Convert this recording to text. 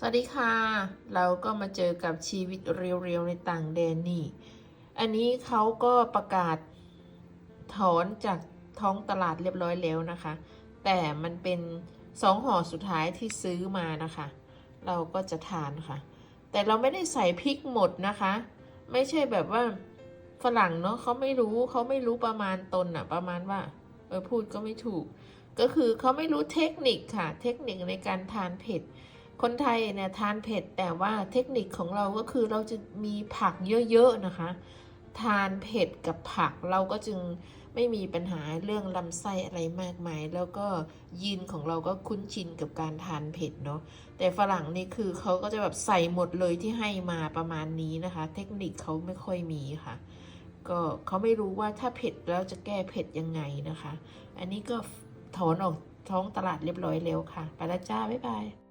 สวัสดีค่ะ เราก็มาเจอกับชีวิตเรียวๆในต่างแดนนี่ อันนี้เขาก็ประกาศถอนจากท้องตลาดเรียบร้อยแล้วนะคะ แต่มันเป็นสองห่อสุดท้ายที่ซื้อมานะคะ เราก็จะทานค่ะ แต่เราไม่ได้ใส่พริกหมดนะคะ ไม่ใช่แบบว่าฝรั่งเนาะเขาไม่รู้เขาไม่รู้ประมาณตนอะประมาณว่าเออพูดก็ไม่ถูก ก็คือเขาไม่รู้เทคนิคค่ะ เทคนิคในการทานเผ็ด คนไทยเนี่ยทานเผ็ดแต่ว่าเทคนิคของเราก็คือเราจะมีผักเยอะๆนะคะ ทานเผ็ดกับผักเราก็จึงไม่มีปัญหาเรื่องลำไส้อะไรมากมาย แล้วก็ยีนของเราก็คุ้นชินกับการทานเผ็ดเนาะแต่ฝรั่งนี่คือเขาก็จะแบบใส่หมดเลยที่ให้มาประมาณนี้นะคะ เทคนิคเขาไม่ค่อยมีค่ะ ก็เขาไม่รู้ว่าถ้าเผ็ดแล้วจะแก้เผ็ดยังไงนะคะ อันนี้ก็ถอนออกท้องตลาดเรียบร้อยแล้วค่ะ ไปแล้วจ้า บ๊ายบาย